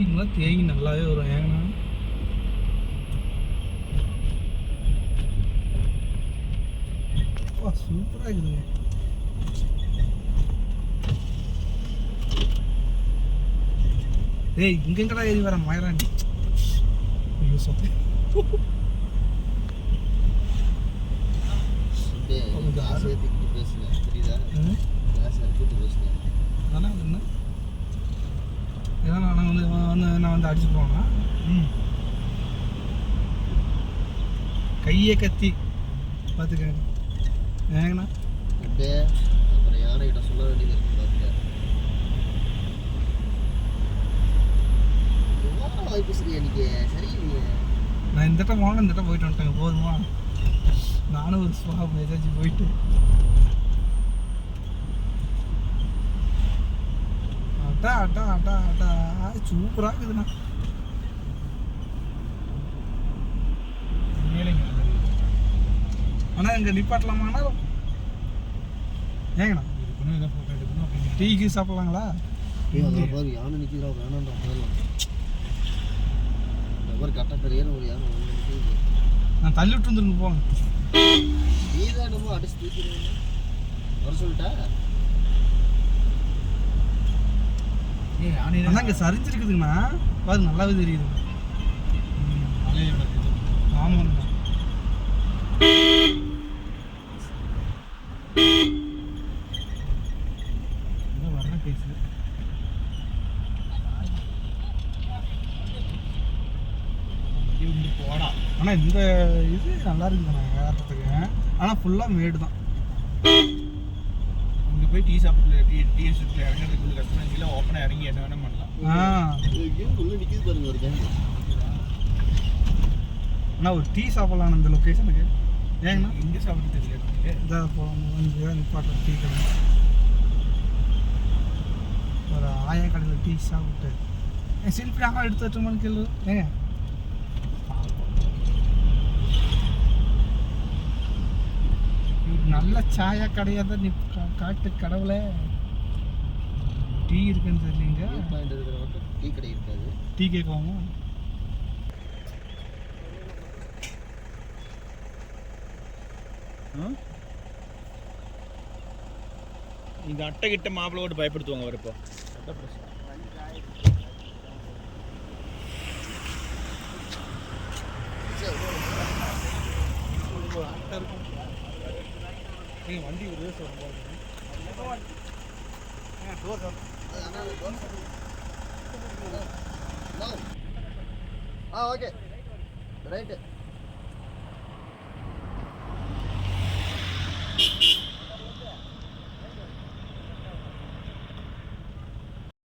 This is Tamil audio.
வீடிங்கெலாம் தேங்கி நல்லாவே வரும் ஏங்கண்ணா வா சூப்பராக இருக்குதுங்க ஏய் இங்க எங்கடா ஏறி வர மயராண்டி ஐயோ சொப்பி அப்படியே காசு ஏற்றிக்கிட்டு பேசுங்க புரியுதா வந்து நான் வந்து அடிச்சு போனா ம். கையே கத்தி. பார்த்துக்கங்க. ஏங்கண்ணா? அப்படியே அப்புறம் யானை கிட்ட சொல்ல வேண்டியது இருக்கு வாய்ப்பு சரியா நீங்க? சரியில்லையே. நான் இந்த இடம் போனேன் இந்த இடம் போயிட்டு வந்துட்டேங்க. போதுமா? நானும் ஒரு சுவா ஏதாச்சும் போயிட்டு அட்டா அட்டா அட்டா அட்டா சூப்பராக இருக்குதுண்ணா. ஆனால் இங்கே நிப்பாட்டலாமாண்ணா? ஏங்கண்ணா? டீக்கு சாப்பிட்லாங்களா? பாரு யானை நிற்கிறா வேணான்றா போயிடலாம். மாதிரி கட்ட பெரியன்னு ஒரு யானை நான் தள்ளி விட்டு வந்துருங்க போங்க. நீ தான் என்னமோ அடிச்சு தூக்கிறீங்க வர சொல்லிட்டா? ஆனால் இங்கே சரிஞ்சிருக்குதுங்கண்ணா. பாரு நல்லாவே தெரியுது. ஆமாங்கண்ணா. வர்ற கேஸு ஆனால் இந்த இது நல்லா இருக்குதுண்ணா ஏறத்துக்கு ஆனால் ஃபுல்லாக மேடு தான். போய் டீ சாப்பிட்டு டீ டீ எஸ்டேட்ல இறங்குறதுக்கு கொஞ்சம் கஷ்டம் இல்லை ஓப்பனாக இறங்கி என்ன வேணா பண்ணலாம். உள்ள நிற்கிது பாருங்க ஒரு கேம் அண்ணா ஒரு டீ சாப்பிட்லாம் இந்த லொக்கேஷனுக்கு ஏங்கண்ணா? இங்கே சாப்பிட்டு தெரியல. இதாக போகணும் இங்கே நிப்பாட்டுற டீ கடை ஒரு ஆயா கடையில் டீ சாப்பிட்டு. ஏன் செல்ஃபி ஆகா எடுத்து வச்சோமான்னு கேளு. ஏங்க? நல்ல சாயா கடையாக தான் கா- காட்டு கடவுளே. டீ இருக்குன்னு தெரியலீங்க. டீ கடை இருக்காது. டீ கேட்கலாமா? இங்க அட்டை கிட்ட மாப்பிள்ளை ஓட்டு பயப்படுத்துவாங்க அவர் இப்போ. நீங்கள் வண்டி ஒரு சொல்லுங்க ஆ ஓகே. ரைட்டு